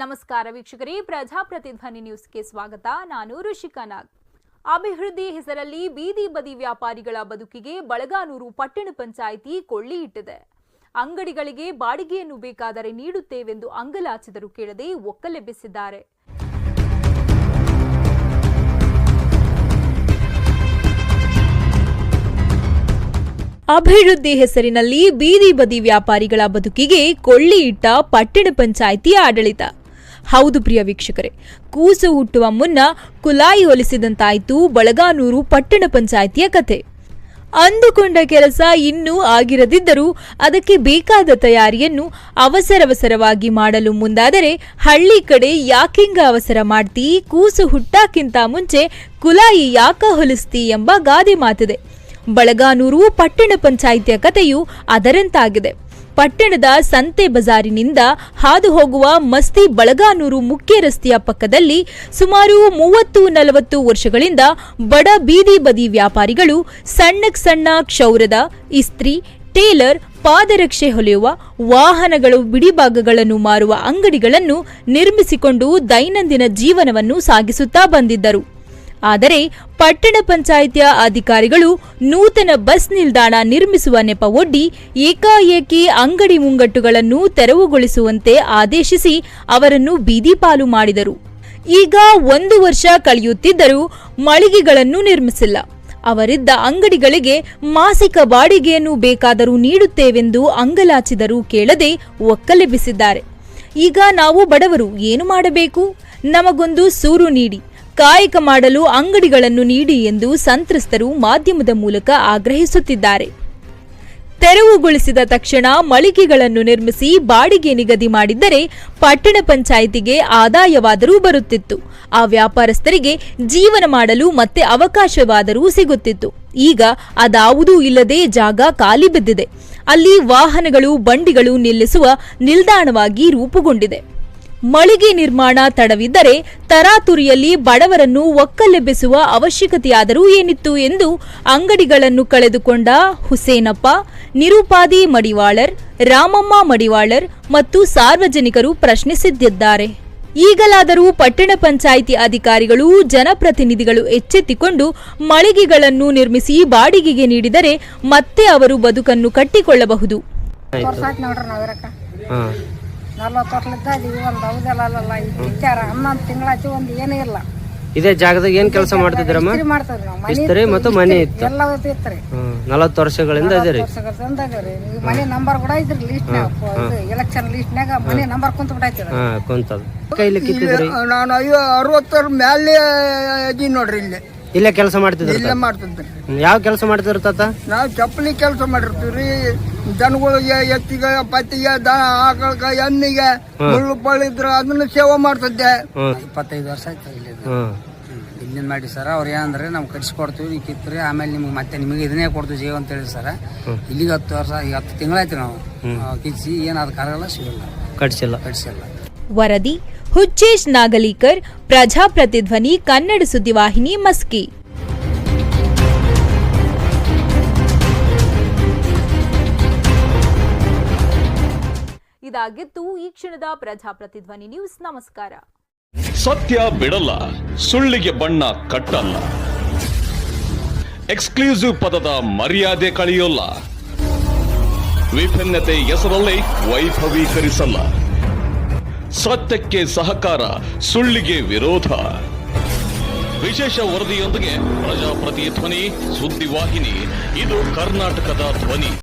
ನಮಸ್ಕಾರ ವೀಕ್ಷಕರೇ, ಪ್ರಜಾಪ್ರತಿಧ್ವನಿ ನ್ಯೂಸ್ಗೆ ಸ್ವಾಗತ. ನಾನು ಋಷಿಕಾ ನಾಗ್. ಅಭಿವೃದ್ಧಿ ಹೆಸರಲ್ಲಿ ಬೀದಿ ಬದಿ ವ್ಯಾಪಾರಿಗಳ ಬದುಕಿಗೆ ಬಳಗಾನೂರು ಪಟ್ಟಣ ಪಂಚಾಯಿತಿ ಕೊಳ್ಳಿ ಇಟ್ಟಿದೆ. ಅಂಗಡಿಗಳಿಗೆ ಬಾಡಿಗೆಯನ್ನು ಬೇಕಾದರೆ ನೀಡುತ್ತೇವೆಂದು ಅಂಗಲಾಚಿದರು ಕೇಳದೆ ಒಕ್ಕಲೆಬ್ಬಿಸಿದ್ದಾರೆ ಅಭಿವೃದ್ಧಿ ಹೆಸರಿನಲ್ಲಿ ಬೀದಿ ಬದಿ ವ್ಯಾಪಾರಿಗಳ ಬದುಕಿಗೆ ಕೊಳ್ಳಿ ಇಟ್ಟ ಪಟ್ಟಣ ಪಂಚಾಯಿತಿ ಆಡಳಿತ. ಹೌದು ಪ್ರಿಯ ವೀಕ್ಷಕರೇ. ಕೂಸು ಹುಟ್ಟುವ ಮುನ್ನ ಕುಲಾಯಿ ಹೊಲಿಸಿದಂತಾಯಿತು ಬಳಗಾನೂರು ಪಟ್ಟಣ ಪಂಚಾಯಿತಿಯ ಕತೆ ಅಂದುಕೊಂಡ ಕೆಲಸ ಇನ್ನೂ ಆಗಿರದಿದ್ದರೂ ಅದಕ್ಕೆ ಬೇಕಾದ ತಯಾರಿಯನ್ನು ಅವಸರವಸರವಾಗಿ ಮಾಡಲು ಮುಂದಾದರೆ ಹಳ್ಳಿ ಕಡೆ ಯಾಕಿಂಗ ಅವಸರ ಮಾಡ್ತಿ, ಕೂಸು ಹುಟ್ಟಾಕ್ಕಿಂತ ಮುಂಚೆ ಕುಲಾಯಿ ಯಾಕ ಹೊಲಿಸ್ತಿ ಎಂಬ ಗಾದೆ ಮಾತಿದೆ. ಬಳಗಾನೂರು ಪಟ್ಟಣ ಪಂಚಾಯಿತಿಯ ಕಥೆಯು ಅದರಂತಾಗಿದೆ. ಪಟ್ಟಣದ ಸಂತೆ ಬಜಾರಿನಿಂದ ಹಾದು ಹೋಗುವ ಮಸ್ತಿ ಬಳಗಾನೂರು ಮುಖ್ಯ ರಸ್ತೆಯ ಪಕ್ಕದಲ್ಲಿ ಸುಮಾರು ಮೂವತ್ತು ನಲವತ್ತು ವರ್ಷಗಳಿಂದ ಬಡ ಬೀದಿ ಬದಿ ವ್ಯಾಪಾರಿಗಳು ಸಣ್ಣಕ್ ಸಣ್ಣ ಕ್ಷೌರದ, ಇಸ್ತ್ರಿ, ಟೇಲರ್, ಪಾದರಕ್ಷೆ ಹೊಲೆಯುವ ವಾಹನಗಳು ಬಿಡಿಭಾಗಗಳನ್ನು ಮಾರುವ ಅಂಗಡಿಗಳನ್ನು ನಿರ್ಮಿಸಿಕೊಂಡು ದೈನಂದಿನ ಜೀವನವನ್ನು ಸಾಗಿಸುತ್ತಾ ಬಂದಿದ್ದರು. ಆದರೆ ಪಟ್ಟಣ ಪಂಚಾಯಿತಿಯ ಅಧಿಕಾರಿಗಳು ನೂತನ ಬಸ್ ನಿಲ್ದಾಣ ನಿರ್ಮಿಸುವ ನೆಪ ಒಡ್ಡಿ ಏಕಾಏಕಿ ಅಂಗಡಿ ಮುಂಗಟ್ಟುಗಳನ್ನು ತೆರವುಗೊಳಿಸುವಂತೆ ಆದೇಶಿಸಿ ಅವರನ್ನು ಬೀದಿಪಾಲು ಮಾಡಿದರು. ಈಗ ಒಂದು ವರ್ಷ ಕಳೆಯುತ್ತಿದ್ದರೂ ಮಳಿಗೆಗಳನ್ನು ನಿರ್ಮಿಸಿಲ್ಲ. ಅವರಿದ್ದ ಅಂಗಡಿಗಳಿಗೆ ಮಾಸಿಕ ಬಾಡಿಗೆಯನ್ನು ಬೇಕಾದರೂ ನೀಡುತ್ತೇವೆಂದು ಅಂಗಲಾಚಿದರೂ ಕೇಳದೆ ಒಕ್ಕಲೆಬ್ಬಿಸಿದ್ದಾರೆ. ಈಗ ನಾವು ಬಡವರು, ಏನು ಮಾಡಬೇಕು? ನಮಗೊಂದು ಸೂರು ನೀಡಿ. ಕಾಯಕ ಮಾಡಲು ಅಂಗಡಿಗಳನ್ನು ನೀಡಿ ಎಂದು ಸಂತ್ರಸ್ತರು ಮಾಧ್ಯಮದ ಮೂಲಕ ಆಗ್ರಹಿಸುತ್ತಿದ್ದಾರೆ. ತೆರವುಗೊಳಿಸಿದ ತಕ್ಷಣ ಮಳಿಗೆಗಳನ್ನು ನಿರ್ಮಿಸಿ ಬಾಡಿಗೆ ನಿಗದಿ ಮಾಡಿದ್ದರೆ ಪಟ್ಟಣ ಪಂಚಾಯಿತಿಗೆ ಆದಾಯವಾದರೂ ಬರುತ್ತಿತ್ತು. ಆ ವ್ಯಾಪಾರಸ್ಥರಿಗೆ ಜೀವನ ಮಾಡಲು ಮತ್ತೆ ಅವಕಾಶವಾದರೂ ಸಿಗುತ್ತಿತ್ತು. ಈಗ ಅದಾವುದೂ ಇಲ್ಲದೆ ಜಾಗ ಖಾಲಿ ಬಿದ್ದಿದೆ. ಅಲ್ಲಿ ವಾಹನಗಳು, ಬಂಡಿಗಳು ನಿಲ್ಲಿಸುವ ನಿಲ್ದಾಣವಾಗಿ ರೂಪುಗೊಂಡಿದೆ. ಮಳಿಗೆ ನಿರ್ಮಾಣ ತಡವಿದ್ದರೆ ತರಾತುರಿಯಲ್ಲಿ ಬಡವರನ್ನು ಒಕ್ಕಲೆಬ್ಬಿಸುವ ಅವಶ್ಯಕತೆಯಾದರೂ ಏನಿತ್ತು ಎಂದು ಅಂಗಡಿಗಳನ್ನು ಕಳೆದುಕೊಂಡ ಹುಸೇನಪ್ಪ ನಿರುಪಾದಿ ಮಡಿವಾಳರ್ ರಾಮಮ್ಮ ಮಡಿವಾಳರ್ ಮತ್ತು ಸಾರ್ವಜನಿಕರು ಪ್ರಶ್ನಿಸಿದ್ದಾರೆ ಈಗಲಾದರೂ ಪಟ್ಟಣ ಪಂಚಾಯಿತಿ ಅಧಿಕಾರಿಗಳು ಜನಪ್ರತಿನಿಧಿಗಳು ಎಚ್ಚೆತ್ತಿಕೊಂಡು ಮಳಿಗೆಗಳನ್ನು ನಿರ್ಮಿಸಿ ಬಾಡಿಗೆಗೆ ನೀಡಿದರೆ ಮತ್ತೆ ಅವರು ಬದುಕನ್ನು ಕಟ್ಟಿಕೊಳ್ಳಬಹುದು. ನಲ್ವತ್ತು ವರ್ಷಲಿದ್ದ ಇದೀವಿ ಒಂದು ಹೌದಲ್ಲ ಅಲ್ಲಲ್ಲ ವಿಚಾರ ಹನ್ನೊಂದು ತಿಂಗಳಾಚೆ ಒಂದು ಏನೂ ಇಲ್ಲ ಇದೇ ಜಾಗದಾಗ ಏನ್ ಕೆಲಸ ಮಾಡ್ತಿದ್ರಮ್ಮ ಇಸ್ತ್ರಿ ಮಾಡ್ತದ್ರಿ ನಾವು ಮನೆ ಇಸ್ತ್ರಿ ಮತ್ತು ಮನೆ ಇತ್ತು. ಎಲ್ಲ ಹ್ಮ್ ನಲವತ್ತು ವರ್ಷಗಳಿಂದ ಇದೀರಿ ವರ್ಷಗಳಿಂದ ಇದೀವ್ರಿ ಈಗ ಮನೆ ನಂಬರ್ ಕೂಡ ಇದ್ರಿ ಲಿಸ್ಟ್ನಾಗ ಇದು ಎಲೆಕ್ಷನ್ ಲಿಸ್ಟ್ನಾಗ ಮನೆ ನಂಬರ್ ಕುಂತ ಬಿಟ್ಟೈತಿ ಹಾ ಕುಂತದ. ಕೈಲಿ ಕಿತ್ತಿದ್ರಿ? ನಾನು ಅಯ್ಯೋ ಅರವತ್ತರ ಮ್ಯಾಲೆ ಇದೀನಿ ನೋಡ್ರಿ ಇಲ್ಲಿ. ಇಲ್ಲೇ ಕೆಲಸ ಮಾಡ್ತಿದ್ರು ಇಲ್ಲೇ ಮಾಡ್ತಿದ್ರಿ ಯಾವ ಕೆಲಸ ಮಾಡ್ತಿದ್ರ ತಾತ? ನಾವು ಚಪ್ಪಲಿ ಕೆಲಸ ಮಾಡಿರ್ತೀವ್ರಿ. ದನಗಳಿಗೆ ಎತ್ತಿಗೆ ಪತ್ತಿಗೆ ದನ ಆಕಳಗ ಎಮ್ಮಿಗೆ ಮುಳ್ಳು ಪಳಿದ್ರು ಇದ್ರ ಅದನ್ನ ಸೇವೆ ಮಾಡ್ತಿದ್ದೆ. ಇಪ್ಪತ್ತೈದು ವರ್ಷ ಆಯ್ತು ಇಲ್ಲಿ ಇಲ್ಲಿಂದ ಮಾಡಿ ಸರ್ ಅವ್ರು ಏನಂದ್ರೆ ನಾವು ಕಟ್ಸಿಕೊಡ್ತೀವಿ ನೀವು ಕಿತ್ರಿ ಆಮೇಲೆ ನಿಮ್ಗೆ ಮತ್ತೆ ನಿಮಗೆ ಇದನ್ನೇ ಕೊಡ್ತೀವಿ ಜೀವ ಅಂತ ಹೇಳಿ ಸರ್ ಇಲ್ಲಿಗೆ ಹತ್ತು ವರ್ಷ ಈಗ ಹತ್ತು ತಿಂಗಳಾಯ್ತು ನಾವು. ಕಿಚ್ಚಿ ಏನು ಅದು ಕರಗಲ್ಲ ಸಿಗಲ್ಲ. ಕಟ್ಸಿಲ್ಲ. ಕಟ್ಸಿಲ್ಲ. ವರದಿ ಹುಚ್ಚೇಶ್ ನಾಗಲೀಕರ್ ಪ್ರಜಾಪ್ರತಿಧ್ವನಿ ಕನ್ನಡ ಸುದ್ದಿವಾಹಿನಿ ಮಸ್ಕಿ. ಇದಾಗಿತ್ತು ಈ ಕ್ಷಣದ ಪ್ರಜಾಪ್ರತಿಧ್ವನಿ ನ್ಯೂಸ್. ನಮಸ್ಕಾರ. ಸತ್ಯ ಬಿಡಲ್ಲ ಸುಳ್ಳಿಗೆ ಬಣ್ಣ ಕಟ್ಟಲ್ಲ. ಎಕ್ಸ್ಕ್ಲೂಸಿವ್ ಪದದ ಮರ್ಯಾದೆ ಕಳೆಯೋಲ್ಲ. ವಿಭಿನ್ನತೆ ಹೆಸರಲ್ಲೇ ವೈಭವೀಕರಿಸಲ್ಲ. ಸತ್ಯಕ್ಕೆ ಸಹಕಾರ ಸುಳ್ಳಿಗೆ ವಿರೋಧ. ವಿಶೇಷ ವರದಿಯೊಂದಿಗೆ ಪ್ರಜಾಪ್ರತಿ ಧ್ವನಿ ಸುದ್ದಿವಾಹಿನಿ ಇದು ಕರ್ನಾಟಕದ ಧ್ವನಿ.